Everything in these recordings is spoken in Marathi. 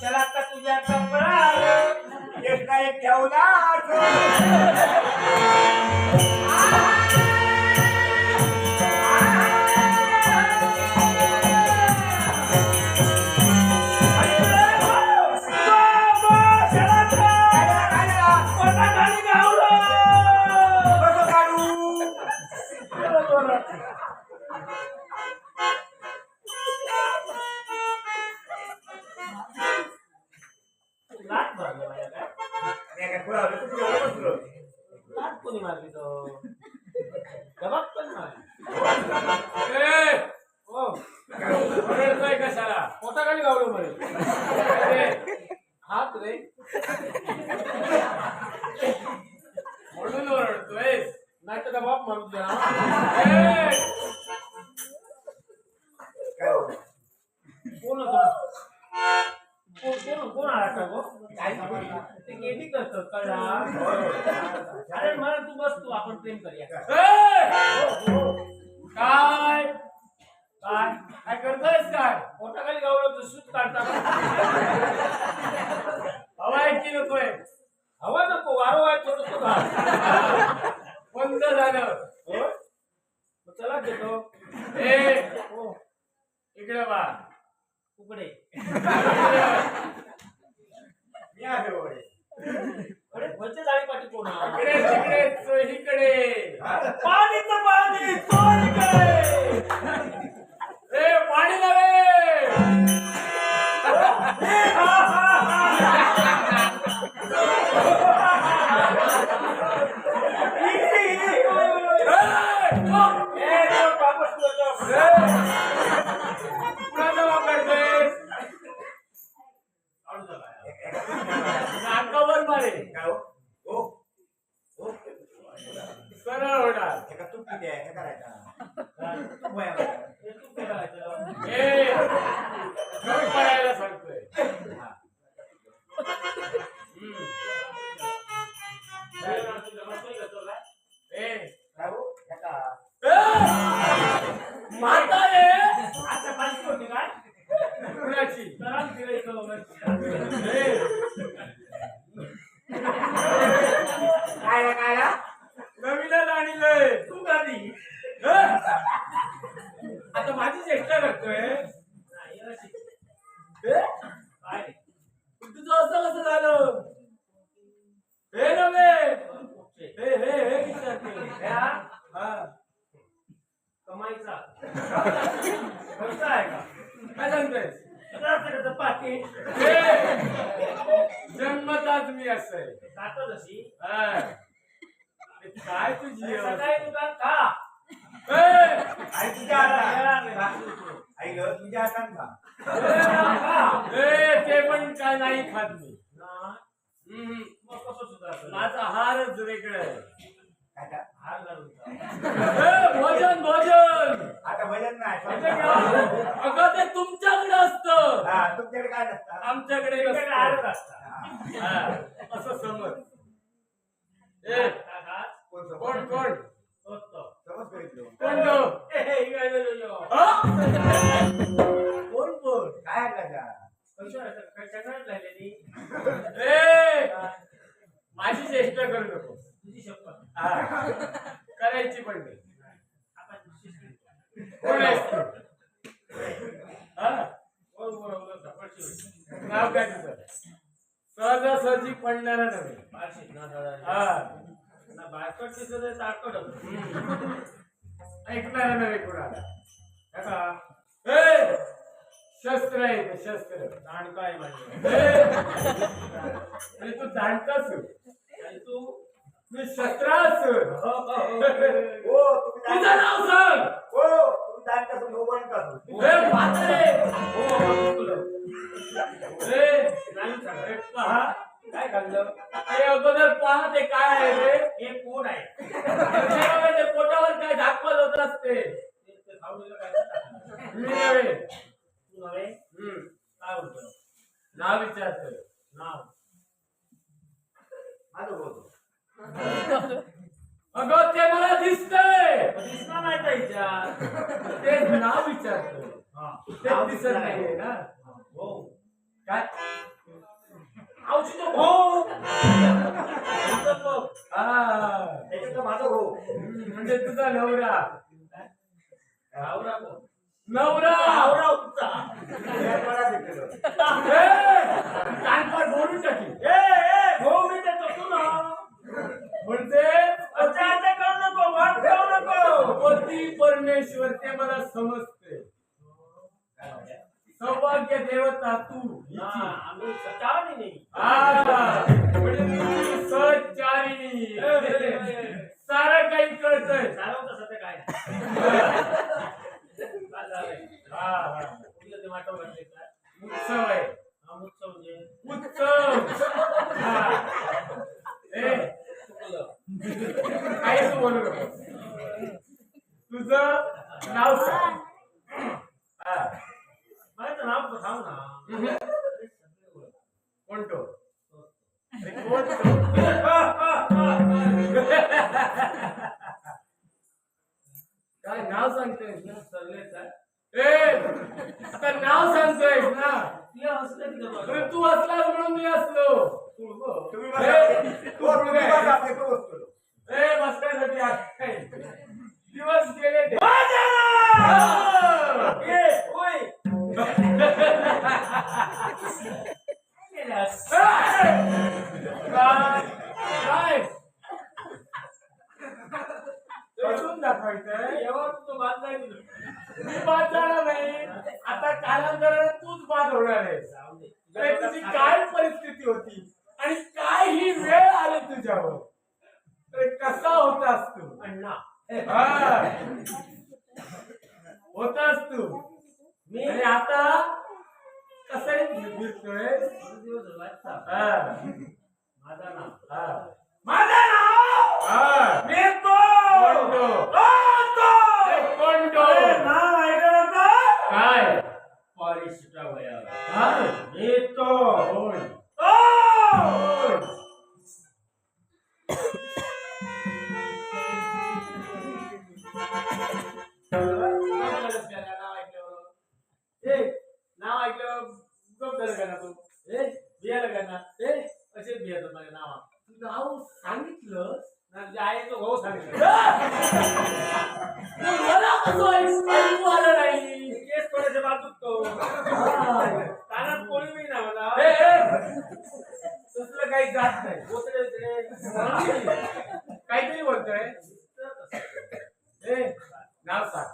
चला आता तुझ्या कपडा एक काय ठेवला कोणी प्रेम करूया. काय? काय? काय? करतोयस काय? पोटाखाली गावलो तर सूत काढता हवा की नकोय. हवा नको वारो आहे थोडं तो घाल बंद झालं. हो? चला घेतो. ए! हो. इकडे बा. उकडे. इकडे अरे भलते जाळी पाठी कोण आहे? इकडे. तिकडे चोहीकडे पाणी चोरीकडे ए पाणी नव्हे. काय नाही खात मी हम्म. मग कसं? माझा आहे का? हार घालून जा. ए, भोजन भोजन आता भजन नाही अगं ते तुमच्याकडे असतं हा तुमच्याकडे काय नसतं आमच्याकडे तुमच्याकडे हारच नसतं. असतात. हा, असं समज ए. कोण समज? कोण कोण. समज. कोण तो हे. हा? काय आणलं का? माझी चेष्टा करू नको. तुझी शपथ. हा. करायची पण नाही. हा? नाव काय तुझं? सहजासहजी पडणारा नव्हे. हा. दिसत. ऐकणारा नव्हे कुणाला. शस्त्र आहे ते शस्त्र. दांडका आहे अरे तू जाणतास आणि तू मी शस्त्रास हो, हो, हो. तुझं नाव सांग. हो तुम्ही हो पहा. काय खाल्लं हे अगोदर पहा ते काय आहे रे हे कोण आहे? ते पोटावर काय दाखवत होत असते ते- ते खाऊ दिलं काय? मी नव्हे तू नव्हे हम्म. नाव विचारतोय नाव परमेश्वर ते मला समजते. सौभाग्य देवता तू. आम्ही नाही. म्हणजे सारं काही कळतंय. झालं काय? उत्सव आहे. हा, उत्सव म्हणजे? उत्सव. हा. काही तू बोलू नको. तुझं नाव सांग. माझं नाव सांग ना. कोणतो? काय नाव सांगतोयस ना? सरले काय? ए आता नाव सांगतोयस ना? ती असलास म्हणून मी असलो तुळगं. तुम्ही ए, बसा हो, तुम्ही बसा आपण इथं बसतो ए बसण्यासाठी आहे. दिवस गेले ते. नाही दिलं. मी बाद जाणार नाही. आता कालांतराने तूच बाद होणार आहे तुझी काय परिस्थिती होती? आणि काय ही वेळ आली तुझ्यावर? अरे कसा होतास तू? अण्णा. होतास तू. मी? आता कसं फिरतोय. हा. माझा नाव. हा. माझं नाव? हा. मी तो कोणतो? नाव ऐकलं का? काय? परिशिष्टा वया हा? मी तो कोण? गप झालं का ना. तू बियाला माझ्या नावा नाव सांगितलं तो भाऊ सांगितलं. आलं नाही? केस कोणाच्या बाजूत तो. कानात कोणी मी ना मला ए, ए, तसलं काही जात नाही. बिचडे. काहीतरी बोलतोय. नाव सांग.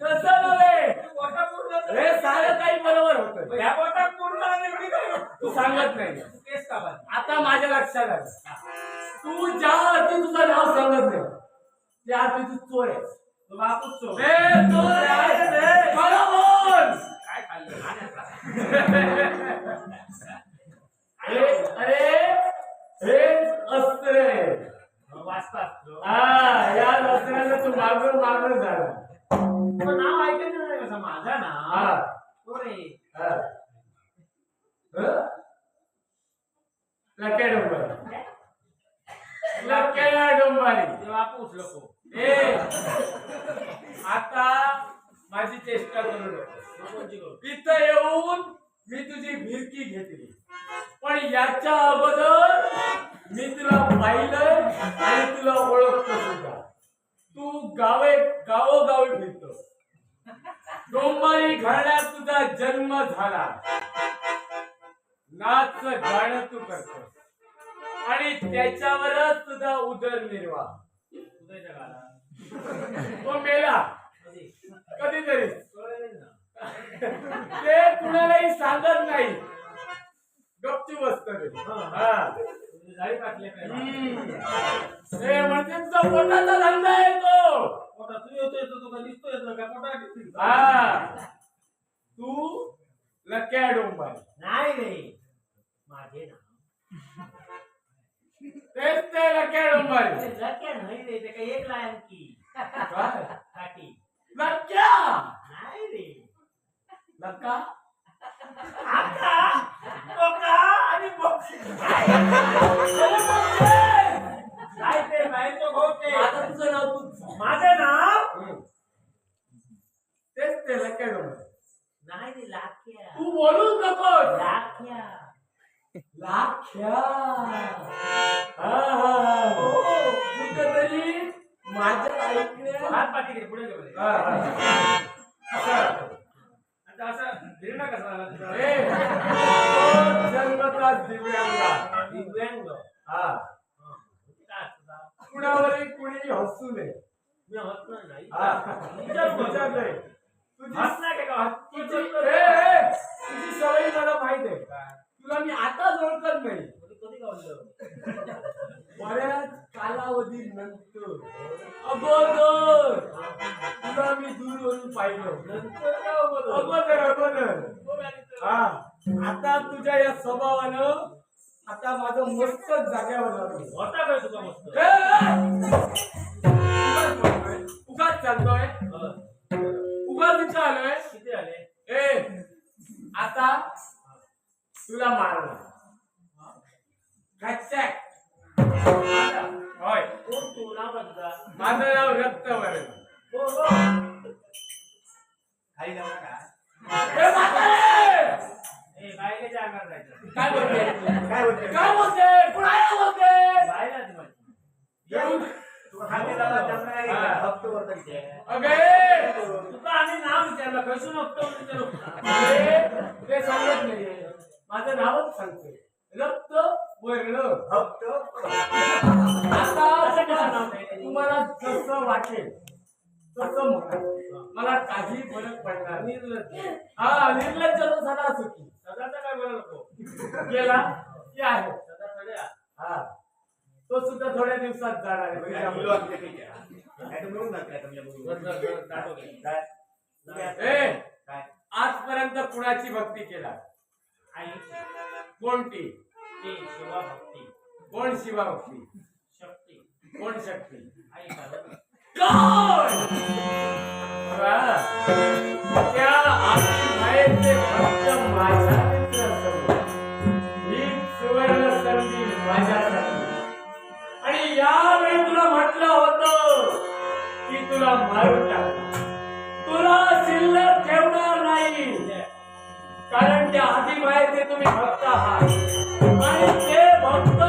तसं तू हे सारं काही बरोबर होत ह्या पूर्ण आणि मी काय तू सांगत नाही का आता माझ्या लक्षात आलं तू ज्या अर्थी तुझं नाव सांगत नाही त्या अर्थी तू चोर आहेस तो बापूच चोर. ए, चोर आहेस. काय खाल्लं? खाण्याचा. हे अरे हा या अस्त्राला तू मागं मागं झाला नाव ऐकायचं नाही कसं? माझा हा. कोण आहे? हा. हं? लक्या डोंबारी. लक्या डोंबारी. ते लोक ए. आता माझी चेष्टा करू नको. कोणची करू? इथं येऊन मी तुझी भिरकी घेतली. पण याच्या अगोदर मी तुला पाहिलं आणि तुला ओळखतो सुद्धा. तू गावे गावोगावी फिरतो. डोंबारी घराण्यात तुझा जन्म झाला. नाच गाणं तू करतो आणि त्याच्यावरच तुझा उदरनिर्वाह तो मेला. कधीतरी. ते कुणालाही सांगत नाही. गपची बसत ते. तुम्ही जाळी टाकली काय? हम्म. ते तुझा पोटाचा धंदा आहे तो. पोटा तू येतो येतो तू का दिसतो येतो का पोटा? हा. तू लक्या डोंबारी. नाही रे. माझे नाव. तेच ते लक्या डोंबारी. अरे लक्या नाही रे ते काही एक लायन की लक्या? नाही रे. लक्का? कोका आणि काय? ते आता तुझं नाव. माझं नाव. तेच ते डोंबारी नाही रे लाख्या. तू बोलूच नकोस लाख्या. लाख्या. हा, हा, हा. कुठंतरी माझ्या ऐकण्यात हात पाठी घे पुढे. असं. असं गिरणा कसा झाला तुझा? ए, तो जन्मताच दिव्यांगा दिव्यांग हा? कुणावरही कुणी हसू नये मी हसणार नाही हा. विचार. तुझी हसणार का? हस- तुझी सवय मला माहीत आहे? तुला मी आताच ओळखत नाही कधी- कधी गावलं? बऱ्याच कालावधी नंतर अगोदर तुला मी दूरवरून पाहिलं नंतर? अगोदर अगोदर. हा आता तुझ्या या स्वभावानं आता माझं मस्तच जाग्यावर लागलं होता काय तुझा मस्त ए! उगाच बोलतोय, उगाच चालतोय हा. उगाच इथं आलोय किती आले ए आता तुला मारणार खच्चॅक. होय कोण तुझा माझं नाव रक्तवर्ण हो हो खाली जाऊ नका. ए, म्हातारे! काय बोलते? काय बोलते? काय बोलते? कुणाला बोलते? बायला ती माझी येऊन. अगे! तुका आम्ही नाव विचारलं विचारू ते सांगत नावच सांगतोय रक्त वर्ण. फक्त आता असं? तुम्हाला जसं वाटेल तसं म्हणा मला काही फरक पडणार. निर्लज्ज. हा निर्लज्ज तो सदा सुखी. सदाचा काय बोला नको? गेला की आहे? सदा सगळ्या? हा. तो सुद्धा थोड्या दिवसात जाणार आहे? आजपर्यंत कुणाची भक्ती केला? आई. कोणती? ते शिवा भक्ती कोण शिवा भक्ती शक्ती. कोण शक्ती? आई कोण मारून टाक. तुला शिल्लक ठेवणार नाही. कारण त्या आधी मायेचे तुम्ही भक्त आहात. आणि ते भक्त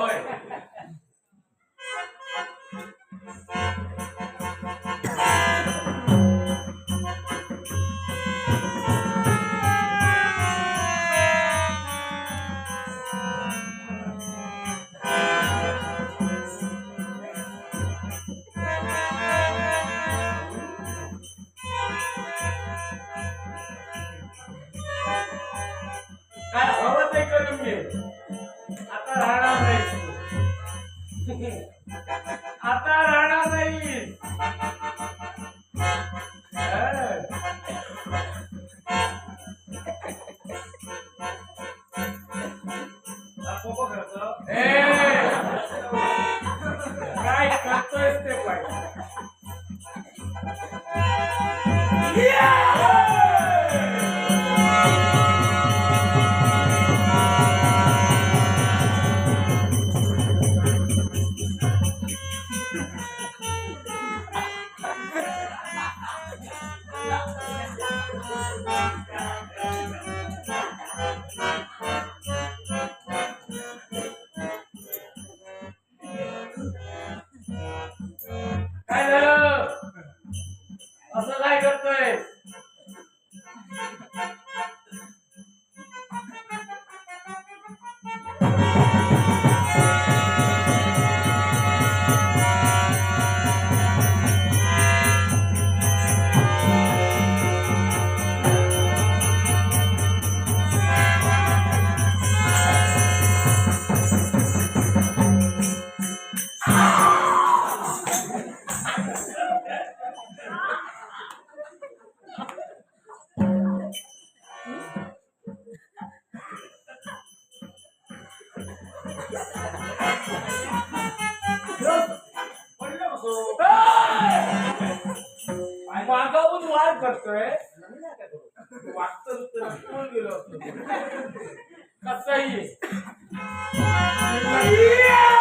Oi. असं काय करतोय तू वार करतोय. वाटत तर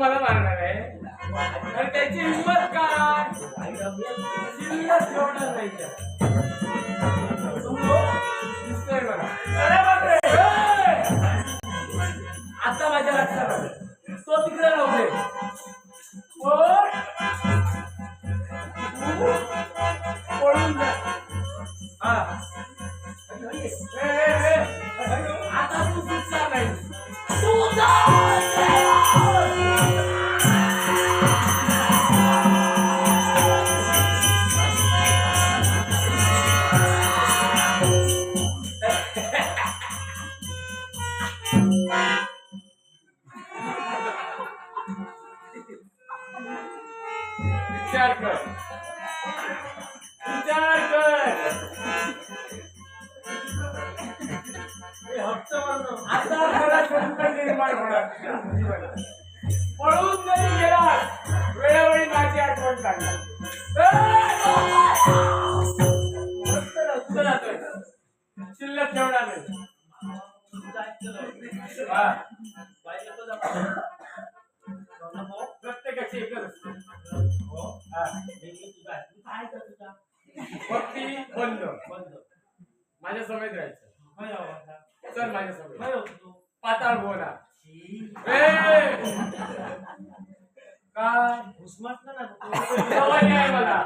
मला मारणार आहे. तर त्याची हिंमत काय? शिल्लक ठेवणार नाही दिसतोय आता माझ्या लक्षात आलं. तो तिकडे नव्हते बंद. बंद. माझ्या समेत राहायचं. चल माझ्या समेत पाताळ बोला. काय घुसमट ना मला.